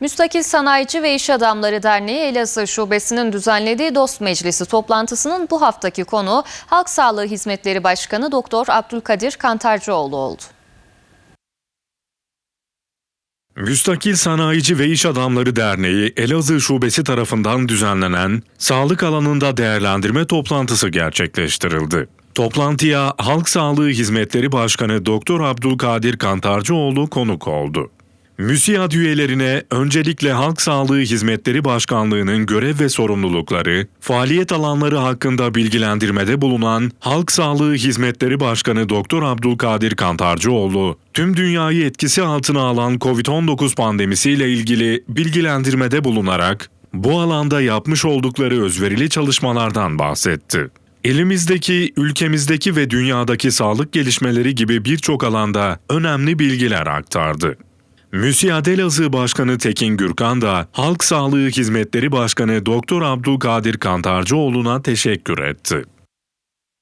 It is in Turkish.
Müstakil Sanayici ve İş Adamları Derneği Elazığ Şubesi'nin düzenlediği Dost Meclisi toplantısının bu haftaki konu Halk Sağlığı Hizmetleri Başkanı Doktor Abdülkadir Kantarcıoğlu oldu. Müstakil Sanayici ve İş Adamları Derneği Elazığ Şubesi tarafından düzenlenen sağlık alanında değerlendirme toplantısı gerçekleştirildi. Toplantıya Halk Sağlığı Hizmetleri Başkanı Doktor Abdülkadir Kantarcıoğlu konuk oldu. MÜSİAD üyelerine öncelikle Halk Sağlığı Hizmetleri Başkanlığı'nın görev ve sorumlulukları, faaliyet alanları hakkında bilgilendirmede bulunan Halk Sağlığı Hizmetleri Başkanı Doktor Abdülkadir Kantarcıoğlu, tüm dünyayı etkisi altına alan COVID-19 pandemisiyle ilgili bilgilendirmede bulunarak bu alanda yapmış oldukları özverili çalışmalardan bahsetti. Elimizdeki, ülkemizdeki ve dünyadaki sağlık gelişmeleri gibi birçok alanda önemli bilgiler aktardı. Müsiyad Elazığ Başkanı Tekin Gürkan da Halk Sağlığı Hizmetleri Başkanı Doktor Abdülkadir Kantarcıoğlu'na teşekkür etti.